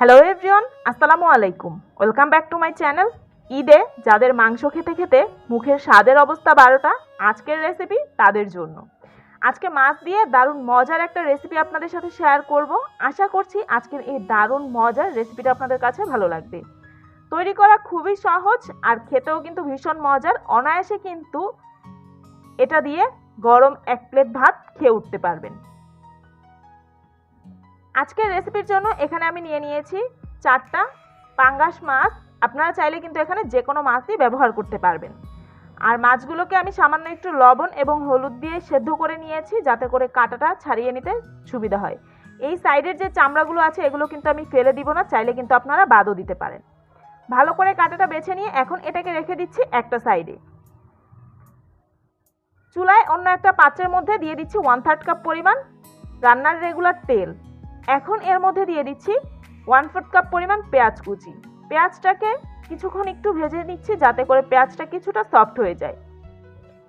Hello everyone আসসালামু আলাইকুম welcome back to my channel ঈদে যাদের মাংস খেতে খেতে মুখের স্বাদের অবস্থা বারোটা, আজকের রেসিপি তাদের জন্য। আজকে মাছ দিয়ে দারুণ মজার একটা রেসিপি আপনাদের সাথে শেয়ার করব। আশা করছি আজকের এই দারুণ মজার রেসিপিটা আপনাদের কাছে ভালো লাগবে। তৈরি করা খুবই সহজ আর খেতেও কিন্তু ভীষণ মজার। অনায়াসে কিন্তু এটা দিয়ে গরম এক প্লেট ভাত খেয়ে উঠতে পারবেন। আজকের রেসিপির জন্য এখানে আমি নিয়ে নিয়েছি চারটা পাঙ্গাস মাছ। আপনারা চাইলে কিন্তু এখানে যে কোনো মাছই ব্যবহার করতে পারবেন। আর মাছগুলোকে আমি সামান্য একটু লবণ এবং হলুদ দিয়ে সেদ্ধ করে নিয়েছি, যাতে করে কাঁটাটা ছাড়িয়ে নিতে সুবিধা হয়। এই সাইডের যে চামড়াগুলো আছে, এগুলো কিন্তু আমি ফেলে দিব না, চাইলে কিন্তু আপনারা বাদও দিতে পারেন। ভালো করে কাঁটাটা বেছে নিয়ে এখন এটাকে রেখে দিচ্ছি একটা সাইডে চুলায় অন্য একটা পাত্রের মধ্যে দিয়ে দিচ্ছি ওয়ান থার্ড কাপ পরিমাণ রান্নার রেগুলার তেল। এখন এর মধ্যে দিয়ে দিচ্ছি ওয়ান ফোর্থ কাপ পরিমাণ পেঁয়াজ কুচি। পেঁয়াজটাকে কিছুক্ষণ একটু ভেজে নিচ্ছি যাতে করে পেঁয়াজটা কিছুটা সফট হয়ে যায়।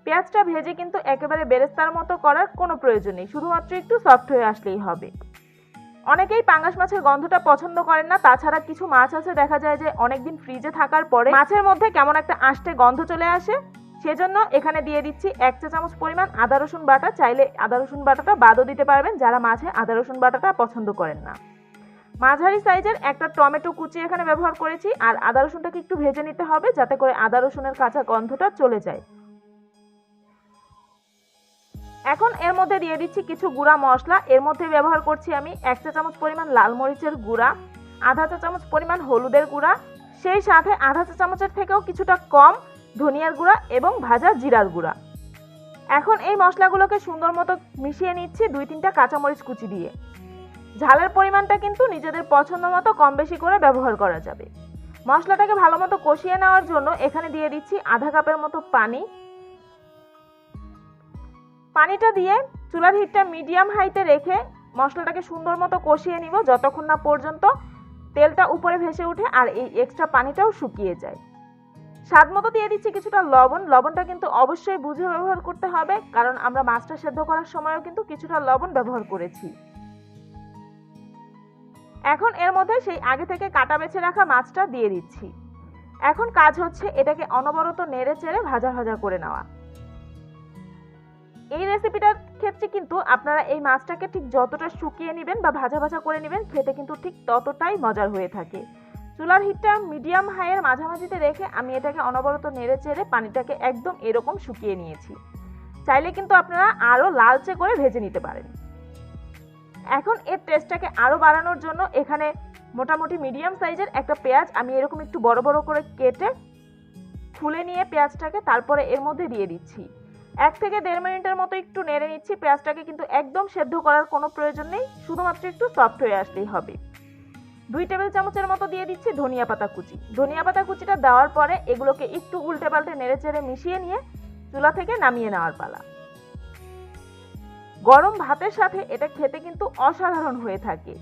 পেঁয়াজটা ভেজে কিন্তু একেবারে বেরেস্তার মতো করার কোনো প্রয়োজন নেই, শুধুমাত্র একটু সফট হয়ে আসলেই হবে। অনেকেই পাঙ্গাস মাছের গন্ধটা পছন্দ করেন না, তাছাড়া কিছু মাছ আছে, দেখা যায় যে অনেকদিন ফ্রিজে থাকার পরে মাছের মধ্যে কেমন একটা আষ্টে গন্ধ চলে আসে। সেজন্য এখানে দিয়ে দিচ্ছি এক চা চামচ পরিমাণ আদা রসুন বাটা। চাইলে আদা রসুন বাটাটা বাদও দিতে পারবেন, যারা মাছে আদা রসুন বাটাটা পছন্দ করেন না। মাঝারি সাইজের একটা টমেটো কুচি এখানে ব্যবহার করেছি, আর আদা রসুনটাকে একটু ভেজে নিতে হবে যাতে করে আদা রসুনের কাঁচা গন্ধটা চলে যায়। এখন এর মধ্যে দিয়ে দিচ্ছি কিছু গুঁড়া মশলা। এর মধ্যে ব্যবহার করছি আমি এক চা চামচ পরিমাণ লাল মরিচের গুঁড়া, আধা চা চামচ পরিমাণ হলুদের গুঁড়া। সেই সাথে আধা চা চামচের থেকেও কিছুটা কম ধনিয়ার গুঁড়া এবং ভাজা জিরার গুঁড়া। এখন এই মশলাগুলোকে সুন্দর মতো মিশিয়ে নিচ্ছি দুই তিনটা কাঁচামরিচ কুচি দিয়ে। ঝালের পরিমাণটা কিন্তু নিজেদের পছন্দ মতো কম বেশি করে ব্যবহার করা যাবে। মশলাটাকে ভালো মতো কষিয়ে নেওয়ার জন্য এখানে দিয়ে দিচ্ছি আধা কাপের মতো পানি। পানিটা দিয়ে চুলার হিটটা মিডিয়াম হাইতে রেখে মশলাটাকে সুন্দর মতো কষিয়ে নিব যতক্ষণ না পর্যন্ত তেলটা উপরে ভেসে ওঠে আর এই এক্সট্রা পানিটাও শুকিয়ে যায়। স্বাদ মতো দিয়ে দিচ্ছি কিছুটা লবণ। লবণটা কিন্তু অবশ্যই বুঝে ব্যবহার করতে হবে, কারণ আমরা মাছটা সেদ্ধ করার সময়ও কিন্তু কিছুটা লবণ ব্যবহার করেছি। এখন এর মধ্যে সেই আগে থেকে কাটা বেছে রাখা মাছটা দিয়ে দিচ্ছি। এখন কাজ হচ্ছে এটাকে অনবরত নেড়ে চেড়ে ভাজা ভাজা করে নেওয়া। এই রেসিপিটার ক্ষেত্রে কিন্তু আপনারা এই মাছটাকে ঠিক যতটা শুকিয়ে নেবেন বা ভাজা ভাজা করে নেবেন, খেতে কিন্তু ঠিক ততটাই মজার হয়ে থাকে। চুলার হিটটা মিডিয়াম হাইয়ের মাঝামাঝিতে রেখে আমি এটাকে অনবরত নেড়ে চেড়ে পানিটাকে একদম এরকম শুকিয়ে নিয়েছি। চাইলে কিন্তু আপনারা আরও লালচে করে ভেজে নিতে পারেন। এখন এর টেস্টটাকে আরও বাড়ানোর জন্য এখানে মোটামুটি মিডিয়াম সাইজের একটা পেঁয়াজ আমি এরকম একটু বড় বড় করে কেটে খুলে নিয়ে পেঁয়াজটাকে তারপরে এর মধ্যে দিয়ে দিচ্ছি। এক থেকে দেড় মিনিটের মতো একটু নেড়ে নিচ্ছি, পেঁয়াজটাকে কিন্তু একদম সেদ্ধ করার কোনো প্রয়োজন নেই, শুধুমাত্র একটু সফট হয়ে আসলেই হবে। দুই টেবিল চামচের মতো দিয়ে দিচ্ছি ধনিয়া পাতা কুচি। ধনিয়া পাতা কুচিটা দেওয়ার পরে এগুলোকে একটু উল্টে পাল্টে নেড়ে চেড়ে মিশিয়ে নিয়ে চুলা থেকে নামিয়ে নেওয়ার পালা। গরম ভাতের সাথে এটা খেতে কিন্তু অসাধারণ হয়ে থাকে।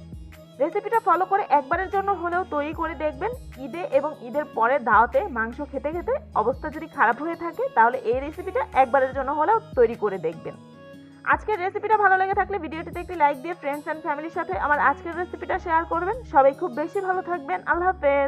রেসিপিটা ফলো করে একবারের জন্য হলেও তৈরি করে দেখবেন। ঈদে এবং ঈদের পরে দাওয়াতে মাংস খেতে খেতে অবস্থা যদি খারাপ হয়ে থাকে, তাহলে এই রেসিপিটা একবারের জন্য হলেও তৈরি করে দেখবেন। আজকের রেসিপিটা ভালো লেগে থাকলে ভিডিওটিতে একটি লাইক দিয়ে ফ্রেন্ডস অ্যান্ড ফ্যামিলির সাথে আমার আজকের রেসিপিটা শেয়ার করবেন। সবাই খুব বেশি ভালো থাকবেন। আল্লাহ হাফেজ।